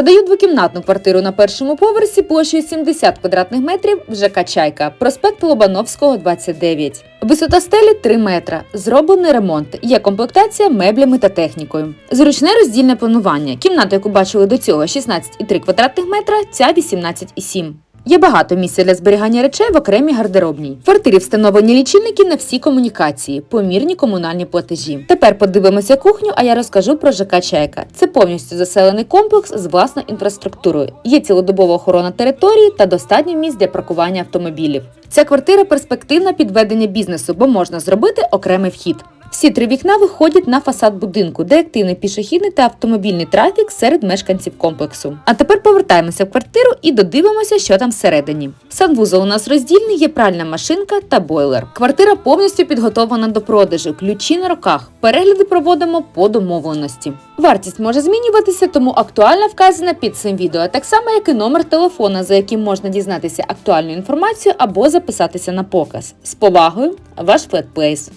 Продаю двокімнатну квартиру на першому поверсі площею 70 квадратних метрів в ЖК Чайка, проспект Лобановського, 29. Висота стелі 3 метра. Зроблений ремонт. Є комплектація меблями та технікою. Зручне роздільне планування. Кімната, яку бачили до цього 16,3 квадратних метра, ця 18,7. Є багато місця для зберігання речей в окремій гардеробній. В квартирі встановлені лічильники на всі комунікації, помірні комунальні платежі. Тепер подивимося кухню, а я розкажу про ЖК Чайка. Це повністю заселений комплекс з власною інфраструктурою. Є цілодобова охорона території та достатньо місць для паркування автомобілів. Ця квартира перспективна під ведення бізнесу, бо можна зробити окремий вхід. Всі три вікна виходять на фасад будинку, де активний пішохідний та автомобільний трафік серед мешканців комплексу. А тепер повертаємося в квартиру і додивимося, що там всередині. Санвузол у нас роздільний, є пральна машинка та бойлер. Квартира повністю підготовлена до продажу, ключі на руках. Перегляди проводимо по домовленості. Вартість може змінюватися, тому актуальна вказана під цим відео, так само як і номер телефона, за яким можна дізнатися актуальну інформацію або записатися на показ. З повагою, ваш флетплейс.